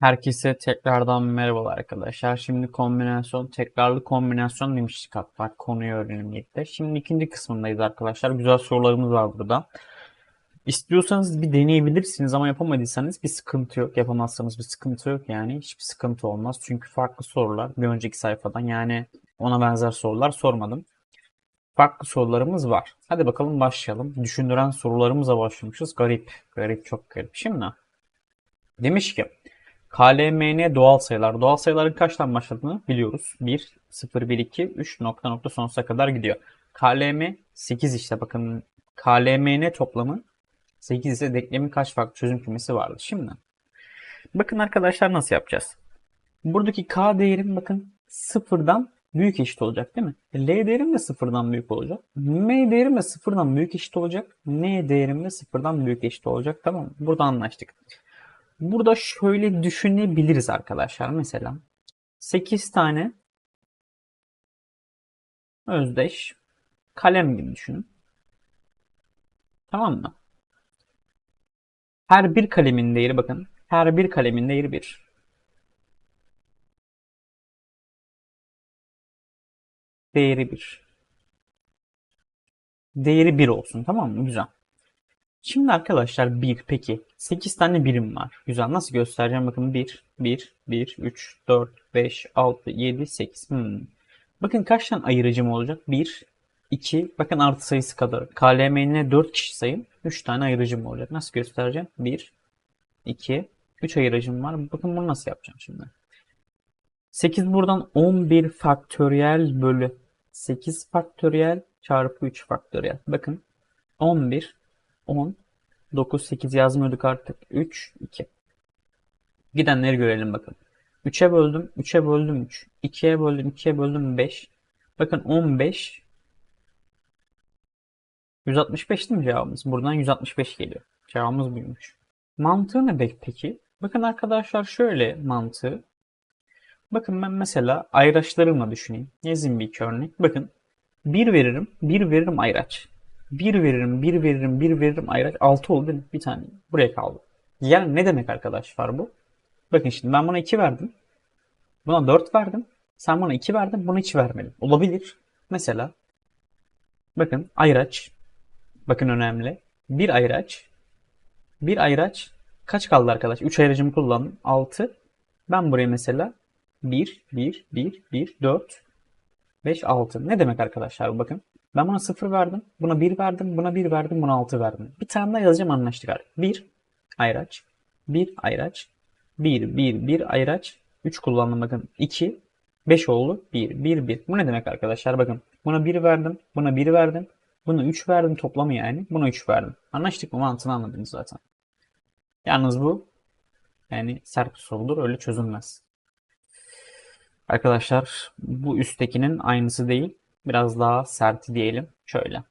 Herkese tekrardan merhabalar arkadaşlar. Şimdi kombinasyon, tekrarlı kombinasyon demiştik hatta konuyu öğrenelim birlikte. Şimdi ikinci kısmındayız arkadaşlar. Güzel sorularımız var burada. İstiyorsanız bir deneyebilirsiniz ama yapamadıysanız bir sıkıntı yok. Yapamazsanız bir sıkıntı yok yani. Hiçbir sıkıntı olmaz. Çünkü farklı sorular bir önceki sayfadan yani ona benzer sorular sormadım. Farklı sorularımız var. Hadi bakalım başlayalım. Düşündüren sorularımıza başlamışız. Garip. Garip çok garip. Şimdi demiş ki KLMN doğal sayılar. Doğal sayıların kaçtan başladığını biliyoruz. 1, 0, 1, 2, 3 nokta nokta sonsuza kadar gidiyor. KLM 8 işte bakın KLMN toplamı 8 ise denklemin kaç farklı çözüm kümesi vardı. Şimdi bakın arkadaşlar nasıl yapacağız? Buradaki K değerim bakın sıfırdan büyük eşit olacak değil mi? L değerim de sıfırdan büyük olacak. M değerim de sıfırdan büyük eşit olacak. N değerim de sıfırdan büyük eşit olacak. Tamam mı? Burada anlaştık. Burada şöyle düşünebiliriz arkadaşlar. Mesela 8 tane özdeş kalem gibi düşünün. Tamam mı? Her bir kalemin değeri bakın. Her bir kalemin değeri 1. Değeri 1. Değeri 1 olsun tamam mı? Güzel. Şimdi arkadaşlar 1 peki 8 tane birim var. Güzel nasıl göstereceğim bakın 1, 1, 1, 3, 4, 5, 6, 7, 8. Hmm. Bakın kaç tane ayırıcım olacak? 1, 2, bakın artı sayısı kadar. KLM'ne 4 kişi sayın. 3 tane ayırıcım olacak. Nasıl göstereceğim? 1, 2, 3 ayırıcım var. Bakın bunu nasıl yapacağım şimdi. 8 buradan 11 faktöriyel bölü 8 faktöriyel çarpı 3 faktöriyel. Bakın 11 10, 9, 8 yazmıyorduk artık. 3, 2. Gidenleri görelim bakın. 3'e böldüm, 3'e böldüm 3. 2'ye böldüm, 2'ye böldüm 5. Bakın 15. 165 değil mi cevabımız? Buradan 165 geliyor. Cevabımız buymuş. Mantığı ne peki? Bakın arkadaşlar şöyle mantığı. Bakın ben mesela ayraçlarımla düşüneyim. Yazayım bir iki örnek. Bakın 1 veririm, 1 veririm ayraç. 1 veririm, 1 veririm, 1 veririm ayraç. 6 oldu değil mi? Bir tane. Buraya kaldı. Yani ne demek arkadaşlar bu? Bakın şimdi ben buna 2 verdim. Buna 4 verdim. Sen bana 2 verdin. Buna hiç vermedin. Olabilir. Mesela bakın ayraç. Bakın önemli. Bir ayraç. Bir ayraç. Kaç kaldı arkadaş? 3 ayracımı kullandım. 6. Ben buraya mesela 1, 1, 1, 1, 4, 5, 6. Ne demek arkadaşlar bu? Bakın. Ben buna 0 verdim. Buna 1 verdim. Buna 1 verdim. Buna 6 verdim. Bir tane daha yazacağım anlaştık artık. 1 ayraç. 1 ayraç. 1, 1, 1 ayraç. 3 kullandım bakın. 2, 5 oldu. 1, 1, 1. Bu ne demek arkadaşlar? Bakın. Buna 1 verdim. Buna 1 verdim. Buna 3 verdim toplamı yani. Buna 3 verdim. Anlaştık mı? Mantığını anladınız zaten. Yalnız bu yani sert bir sorudur. Öyle çözülmez. Arkadaşlar bu üsttekinin aynısı değil. Biraz daha serti diyelim. Şöyle.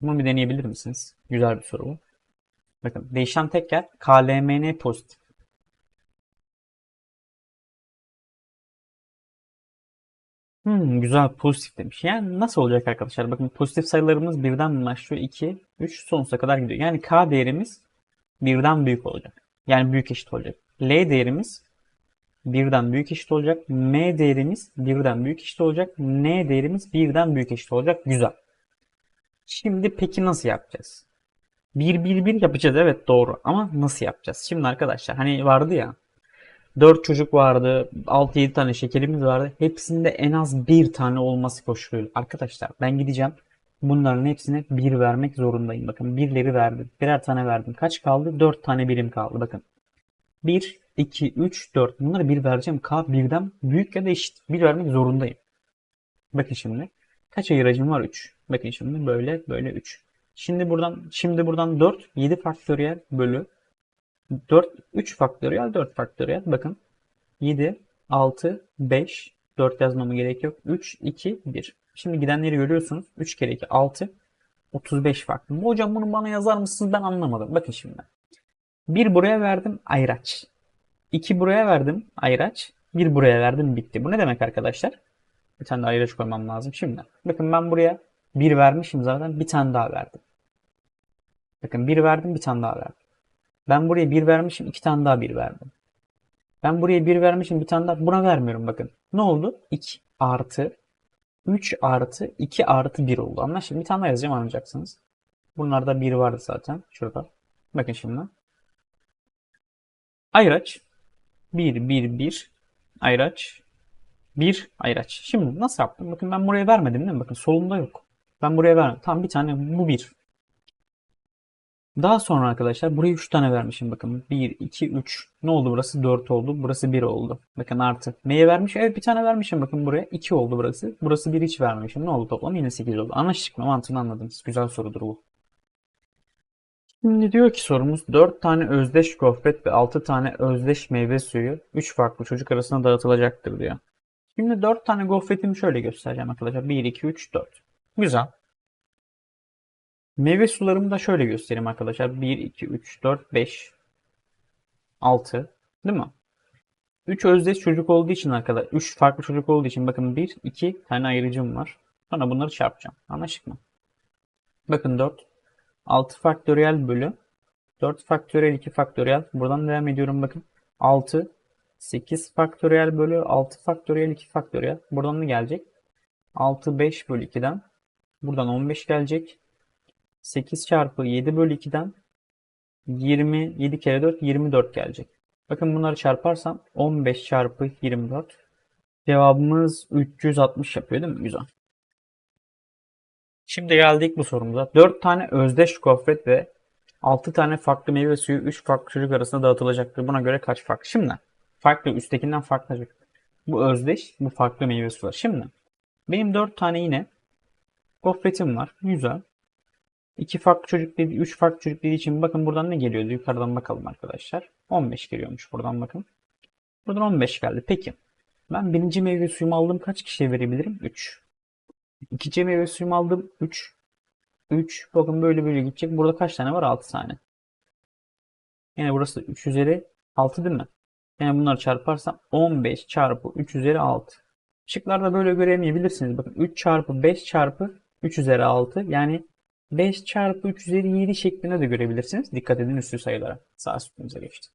Bunu bir deneyebilir misiniz? Güzel bir soru bu. Bakın değişen teker KLMN pozitif. Hmm, güzel pozitif demiş. Yani nasıl olacak arkadaşlar? Bakın pozitif sayılarımız birden başlıyor. 2, 3 sonsuza kadar gidiyor. Yani K değerimiz birden büyük olacak. Yani büyük eşit olacak. L değerimiz birden büyük eşit olacak. M değerimiz birden büyük eşit olacak. N değerimiz birden büyük eşit olacak. Güzel. Şimdi peki nasıl yapacağız? 1 1 1 yapacağız evet doğru ama nasıl yapacağız? Şimdi arkadaşlar hani vardı ya 4 çocuk vardı, 6-7 tane şekerimiz vardı. Hepsinde en az bir tane olması koşuluyla. Arkadaşlar ben gideceğim. Bunların hepsine 1 vermek zorundayım. Bakın birleri verdim. Birer tane verdim. Kaç kaldı? 4 tane birim kaldı. Bakın. 1, 2, 3, 4. Bunları 1 vereceğim. K birden büyük ya da eşit. 1 vermek zorundayım. Bakın şimdi. Kaç ayıracım var? 3. Bakın şimdi böyle böyle 3. Şimdi buradan şimdi buradan 4 7 faktöriyel bölü 4 3 faktöriyel 4 faktöriyel. Bakın 7 6 5 4 yazmama gerek yok. 3 2 1. Şimdi gidenleri görüyorsunuz. 3 kere 2 6 35 farklı. Hocam bunu bana yazar mısınız? Ben anlamadım. Bakın şimdi. 1 buraya verdim ayraç. 2 buraya verdim ayraç. 1 buraya verdim bitti. Bu ne demek arkadaşlar? Bir tane daha ayraç koymam lazım. Şimdi bakın ben buraya 1 vermişim zaten. Bir tane daha verdim. Bakın 1 verdim bir tane daha verdim. Ben buraya 1 vermişim. iki tane daha 1 verdim. Ben buraya 1 vermişim bir tane daha buna vermiyorum bakın. Ne oldu? 2 artı 3 artı 2 artı 1 oldu. Anlaşıldı. Bir tane daha yazacağım anlayacaksınız. Bunlarda 1 vardı zaten. Şurada. Bakın şimdi. Ayraç. 1, 1, 1. Ayraç. 1 ayraç. Şimdi nasıl yaptım? Bakın ben buraya vermedim değil mi? Bakın solunda yok. Ben buraya vermedim. Tam bir tane bu 1. Daha sonra arkadaşlar buraya 3 tane vermişim. Bakın 1, 2, 3. Ne oldu burası? 4 oldu. Burası 1 oldu. Bakın artı. Neye vermiş? Evet bir tane vermişim. Bakın buraya 2 oldu burası. Burası 1 hiç vermemişim. Ne oldu toplam? Yine 8 oldu. Anlaştık mı? Mantığını anladınız. Güzel sorudur bu. Şimdi diyor ki sorumuz 4 tane özdeş gofret ve 6 tane özdeş meyve suyu 3 farklı çocuk arasında dağıtılacaktır diyor. Şimdi 4 tane gofretimi şöyle göstereceğim arkadaşlar. 1, 2, 3, 4. Güzel. Meyve sularımı da şöyle göstereyim arkadaşlar. 1, 2, 3, 4, 5, 6. Değil mi? 3 özdeş çocuk olduğu için arkadaşlar. 3 farklı çocuk olduğu için bakın 1, 2 tane ayrıcım var. Sonra bunları çarpacağım. Anlaştık mı? Bakın 4. 6 faktöriyel bölü 4 faktöriyel 2 faktöriyel. Buradan devam ediyorum bakın. 6 8 faktöriyel bölü 6 faktöriyel 2 faktöriyel. Buradan ne gelecek? 6 5 bölü 2'den. Buradan 15 gelecek. 8 çarpı 7 bölü 2'den 20, 7 kere 4, 24 gelecek. Bakın bunları çarparsam 15 çarpı 24. Cevabımız 360 yapıyor değil mi? Güzel. Şimdi geldik bu sorumuza. 4 tane özdeş gofret ve 6 tane farklı meyve suyu 3 farklı çocuk arasında dağıtılacaktır. Buna göre kaç farklı? Şimdi farklı üsttekinden farklı olacak. Bu özdeş, bu farklı meyve suyu. Şimdi benim 4 tane yine gofretim var. Güzel. 2 farklı çocuk dedi, 3 farklı çocuk dediği için bakın buradan ne geliyordu? Yukarıdan bakalım arkadaşlar. 15 geliyormuş buradan bakın. Buradan 15 geldi. Peki. Ben birinci meyve suyumu aldım. Kaç kişiye verebilirim? 3. İkinci meyve suyumu aldım. 3. 3. Bakın böyle böyle gidecek. Burada kaç tane var? 6 tane. Yani burası 3 üzeri 6 değil mi? Yani bunları çarparsam 15 çarpı 3 üzeri 6. Şıklarda böyle göremeyebilirsiniz. Bakın 3 çarpı 5 çarpı 3 üzeri 6. Yani 5 çarpı 3 üzeri 7 şeklinde de görebilirsiniz. Dikkat edin üstü sayılara. Sağ üstünüze geçti.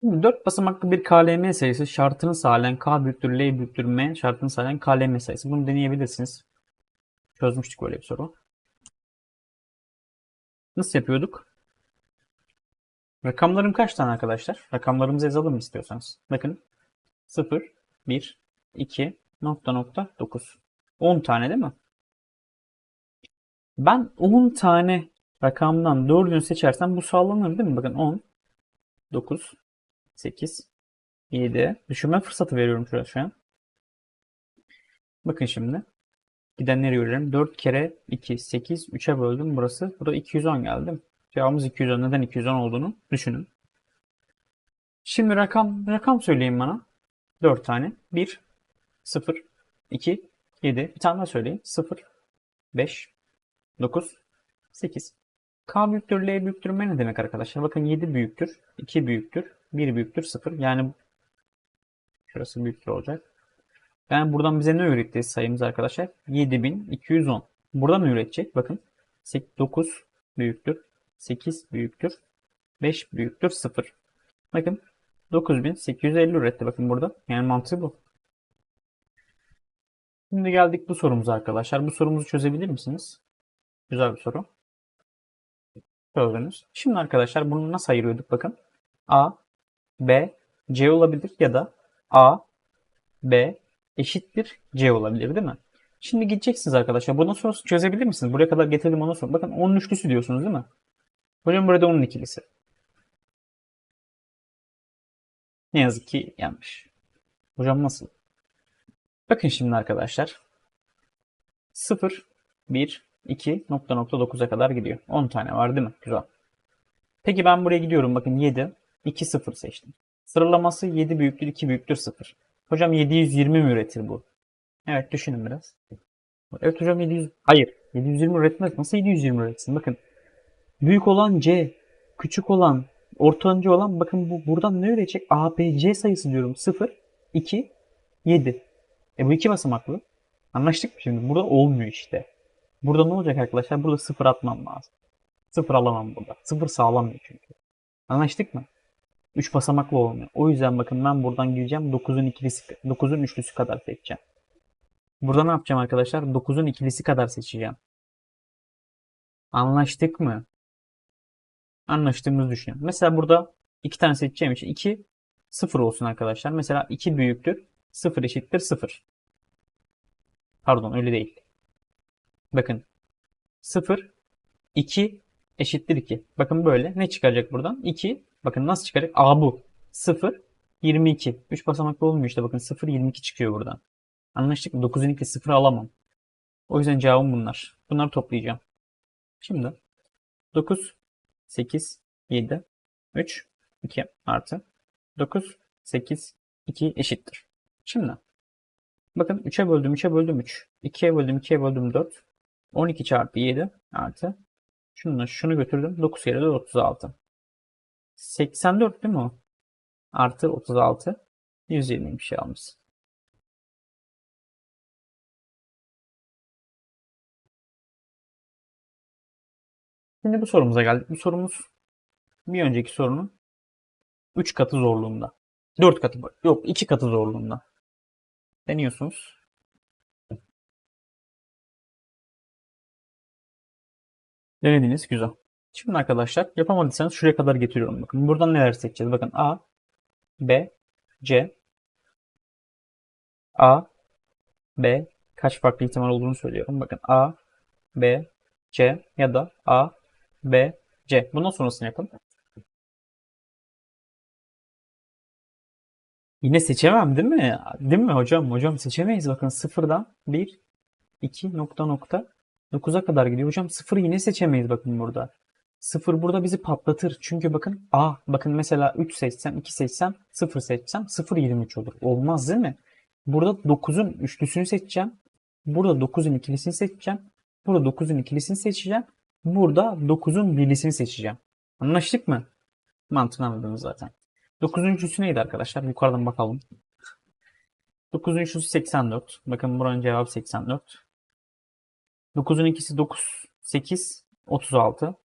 Şimdi 4 basamaklı bir KLM sayısı şartını sağlayan K büyüktür L büyüktür M şartını sağlayan KLM sayısı. Bunu deneyebilirsiniz. Çözmüştük böyle bir soru. Nasıl yapıyorduk? Rakamlarım kaç tane arkadaşlar? Rakamlarımızı yazalım istiyorsanız? Bakın 0, 1, 2, nokta nokta 9. 10 tane değil mi? Ben 10 tane rakamdan 4'ünü seçersem bu sağlanır değil mi? Bakın 10, 9, 8, 7. Düşünme fırsatı veriyorum şu an. Bakın şimdi. Gidenleri görüyorum. 4 kere 2, 8, 3'e böldüm burası. Burada 210 geldi. Cevabımız 210. Neden 210 olduğunu düşünün. Şimdi rakam rakam söyleyin bana. 4 tane. 1, 0, 2, 7. Bir tane daha söyleyin. 0, 5, 9, 8. K büyüktür, L büyüktür, ne demek arkadaşlar? Bakın 7 büyüktür, 2 büyüktür, 1 büyüktür, 0. Yani şurası büyüktür olacak. Yani buradan bize ne öğretti sayımız arkadaşlar? 7210. Buradan ne öğretecek? Bakın 9 büyüktür, 8 büyüktür, 5 büyüktür, 0. Bakın 9850 üretti bakın burada. Yani mantığı bu. Şimdi geldik bu sorumuza arkadaşlar. Bu sorumuzu çözebilir misiniz? Güzel bir soru. Çözdünüz. Şimdi arkadaşlar bunu nasıl ayırıyorduk bakın. A, B, C olabilir ya da A, B eşittir C olabilir değil mi? Şimdi gideceksiniz arkadaşlar. Bundan sonrası çözebilir misiniz? Buraya kadar getirdim ondan sonra. Bakın 10'un üçlüsü diyorsunuz değil mi? Hocam burada 10'un ikilisi. Ne yazık ki yanlış. Hocam nasıl? Bakın şimdi arkadaşlar. 0, 1, 2, nokta nokta 9'a kadar gidiyor. 10 tane var değil mi? Güzel. Peki ben buraya gidiyorum. Bakın 7, 2, 0 seçtim. Sıralaması 7 büyüktür, 2 büyüktür, 0. Hocam 720 mi üretir bu? Evet düşünün biraz. Evet hocam 700... Hayır. 720 üretmez. Nasıl 720 üretsin? Bakın. Büyük olan C, küçük olan, ortanca olan bakın bu buradan ne üretecek? A, B, C sayısı diyorum. 0, 2, 7. E bu iki basamaklı. Anlaştık mı şimdi? Burada olmuyor işte. Burada ne olacak arkadaşlar? Burada 0 atmam lazım. 0 alamam burada. 0 sağlamıyor çünkü. Anlaştık mı? 3 basamaklı olmuyor. O yüzden bakın ben buradan gireceğim 9'un ikilisi 9'un üçlüsü kadar seçeceğim. Burada ne yapacağım arkadaşlar? 9'un ikilisi kadar seçeceğim. Anlaştık mı? Anlaştığımızı düşünüyorum. Mesela burada iki tane seçeceğim için 2 0 olsun arkadaşlar. Mesela 2 büyüktür. 0 eşittir 0. Pardon öyle değil. Bakın 0 2 eşittir 2. Bakın böyle. Ne çıkacak buradan? 2. Bakın nasıl çıkacak? A bu. 0 22. 3 basamaklı olmuyor işte. Bakın 0 22 çıkıyor buradan. Anlaştık mı? 9'un 2 0 alamam. O yüzden cevabım bunlar. Bunları toplayacağım. Şimdi 9 8 7 3 2 artı 9 8 2 eşittir. Şimdi bakın 3'e böldüm 3'e böldüm 3. 2'ye böldüm 2'ye böldüm 4. 12 çarpı 7 artı şunu şunu götürdüm. 9 kere de 36. 84 değil mi o? Artı 36. 120 bir şey almış. Şimdi bu sorumuza geldik. Bu sorumuz bir önceki sorunun 3 katı zorluğunda. 4 katı yok 2 katı zorluğunda. Deniyorsunuz. Denediniz güzel. Şimdi arkadaşlar yapamadıysanız şuraya kadar getiriyorum. Bakın buradan neler seçeceğiz. Bakın A, B, C, A, B kaç farklı ihtimal olduğunu söylüyorum. Bakın A, B, C ya da A, B, C. Bundan sonrasını yapın. Yine seçemem değil mi? Değil mi hocam? Hocam seçemeyiz. Bakın sıfırdan 1, 2 nokta nokta 9'a kadar gidiyor. Hocam sıfır yine seçemeyiz bakın burada. Sıfır burada bizi patlatır. Çünkü bakın A. Bakın mesela 3 seçsem, 2 seçsem, 0 seçsem 0 23 olur. Olmaz değil mi? Burada 9'un üçlüsünü seçeceğim. Burada 9'un ikilisini seçeceğim. Burada 9'un ikilisini seçeceğim. Burada 9'un birlisini seçeceğim. Anlaştık mı? Mantığını anladınız zaten. 9'un üçlüsü neydi arkadaşlar? Yukarıdan bakalım. 9'un üçlüsü 84. Bakın buranın cevabı 84. 9'un ikisi 9, 8, 36.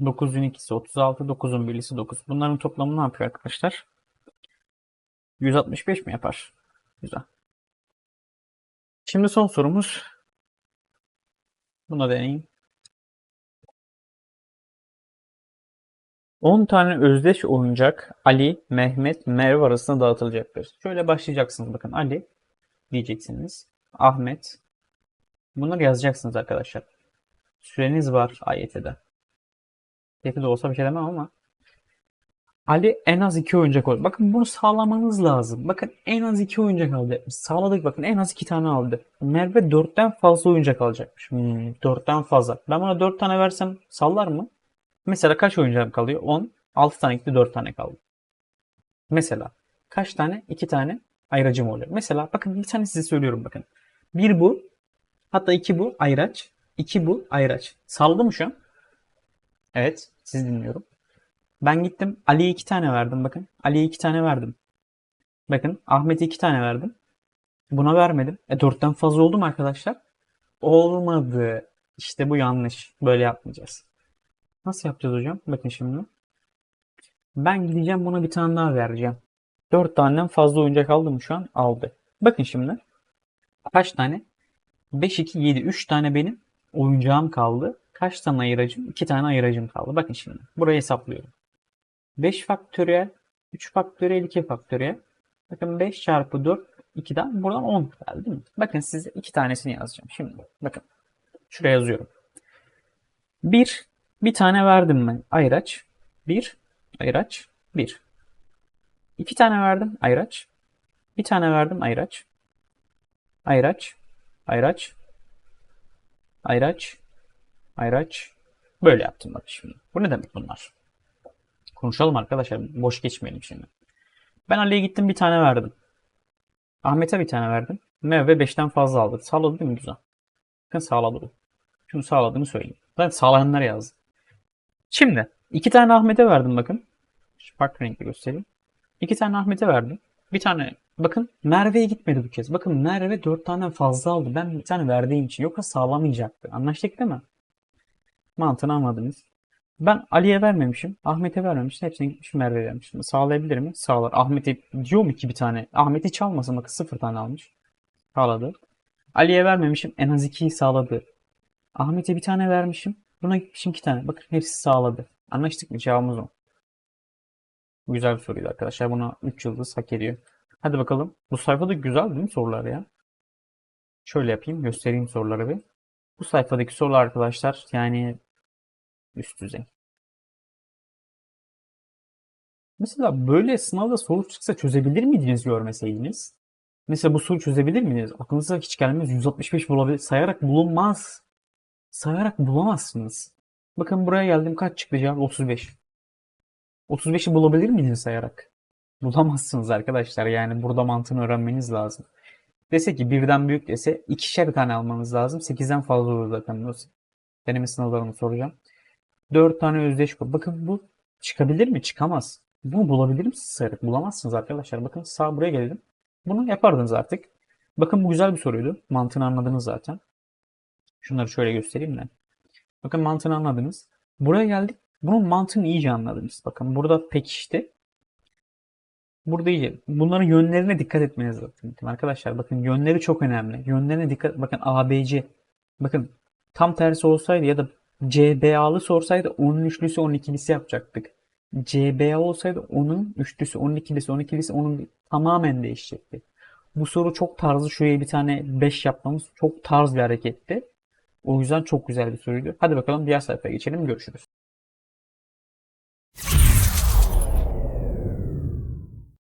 9'un ikisi 36, 9'un birlisi 9. Bunların toplamı ne yapıyor arkadaşlar? 165 mi yapar? Güzel. Şimdi son sorumuz. Buna deneyim. 10 tane özdeş oyuncak Ali, Mehmet, Merve arasında dağıtılacaktır. Şöyle başlayacaksınız bakın Ali diyeceksiniz. Ahmet. Bunları yazacaksınız arkadaşlar. Süreniz var AYT'de. De olsa bir şey demem ama. Ali en az 2 oyuncak aldı. Bakın bunu sağlamanız lazım. Bakın en az 2 oyuncak aldı. Sağladık bakın en az 2 tane aldı. Merve 4'ten fazla oyuncak alacakmış. Hmm, 4'ten fazla. Ben buna 4 tane versem sallar mı? Mesela kaç oyuncak kalıyor? 10. 6 tane gitti 4 tane kaldı. Mesela kaç tane? 2 tane ayracım oluyor. Mesela bakın bir tane size söylüyorum bakın. Bir bu. Hatta iki bu ayraç. 2 bu ayraç. Salladı mı şu an? Evet. Sizi dinliyorum. Ben gittim Ali'ye 2 tane verdim bakın. Ali'ye 2 tane verdim. Bakın Ahmet'e 2 tane verdim. Buna vermedim. E 4'ten fazla oldu mu arkadaşlar? Olmadı. İşte bu yanlış. Böyle yapmayacağız. Nasıl yapacağız hocam? Bakın şimdi. Ben gideceğim buna bir tane daha vereceğim. 4 taneden fazla oyuncak aldı mı şu an? Aldı. Bakın şimdi. Kaç tane? 5, 2, 7. 3 tane benim oyuncağım kaldı. Kaç tane ayıracım? 2 tane ayıracım kaldı. Bakın şimdi. Burayı hesaplıyorum. 5 faktöriyel, 3 faktöriyel, 2 faktöriyel. Bakın 5 çarpı 4, 2'den buradan 10 geldi değil mi? Bakın size 2 tanesini yazacağım. Şimdi bakın. Şuraya yazıyorum. 1 bir tane verdim ben ayraç. Bir ayraç. Bir. İki tane verdim ayraç. Bir tane verdim ayraç. Ayraç. Ayraç. Ayraç. Ayraç. Böyle yaptım bak şimdi. Bu ne demek bunlar? Konuşalım arkadaşlar. Boş geçmeyelim şimdi. Ben Ali'ye gittim bir tane verdim. Ahmet'e bir tane verdim. Merve 5'ten fazla aldı. Sağladı değil mi güzel? Bakın sağladı bu. Şunu sağladığını söyleyeyim. Zaten sağlayanlar yazdı. Şimdi iki tane Ahmet'e verdim bakın. Farklı renkli göstereyim. İki tane Ahmet'e verdim. Bir tane bakın Merve'ye gitmedi bu kez. Bakın Merve dört tane fazla aldı. Ben bir tane verdiğim için. Yoksa sağlamayacaktı. Anlaştık değil mi? Mantığını anladınız. Ben Ali'ye vermemişim. Ahmet'e vermemişim. Hepsine gitmişim Merve'ye vermişim. Sağlayabilir mi? Sağlar. Ahmet'e diyor mu ki bir tane? Ahmet hiç almasın. Bakın sıfır tane almış. Sağladı. Ali'ye vermemişim. En az ikiyi sağladı. Ahmet'e bir tane vermişim. Buna gitmişim iki tane. Bakın hepsi sağladı. Anlaştık mı? Cevabımız o. Güzel bir soruydu arkadaşlar. Buna 3 yıldız hak ediyor. Hadi bakalım. Bu sayfada güzel değil mi sorular ya? Şöyle yapayım. Göstereyim soruları bir. Bu sayfadaki sorular arkadaşlar yani üst düzey. Mesela böyle sınavda soru çıksa çözebilir miydiniz görmeseydiniz? Mesela bu soru çözebilir miydiniz? Aklınıza hiç gelmez. 165 bulabilir. Sayarak bulunmaz. Sayarak bulamazsınız. Bakın buraya geldim. Kaç çıktı cevap? 35. 35'i bulabilir miydiniz sayarak? Bulamazsınız arkadaşlar. Yani burada mantığını öğrenmeniz lazım. Dese ki birden büyük dese ikişer tane almanız lazım. 8'den fazla olur zaten. Deneme sınavlarını soracağım. 4 tane özdeş kur. Bakın bu çıkabilir mi? Çıkamaz. Bunu bulabilir misiniz sayarak? Bulamazsınız arkadaşlar. Bakın sağ buraya gelelim. Bunu yapardınız artık. Bakın bu güzel bir soruydu. Mantığını anladınız zaten. Şunları şöyle göstereyim de. Bakın mantığını anladınız. Buraya geldik. Bunun mantığını iyice anladınız. Bakın burada pekişti. Burada iyice. Bunların yönlerine dikkat etmeniz lazım. Arkadaşlar bakın yönleri çok önemli. Yönlerine dikkat. Bakın ABC. Bakın tam tersi olsaydı ya da CBA'lı sorsaydı onun üçlüsü 12'lisi yapacaktık. CBA olsaydı onun üçlüsü 12'lisi 12'lisi onun tamamen değişecekti. Bu soru çok tarzı. Şuraya bir tane 5 yapmamız çok tarz bir hareketti. O yüzden çok güzel bir soruydu. Hadi bakalım diğer sayfaya geçelim. Görüşürüz.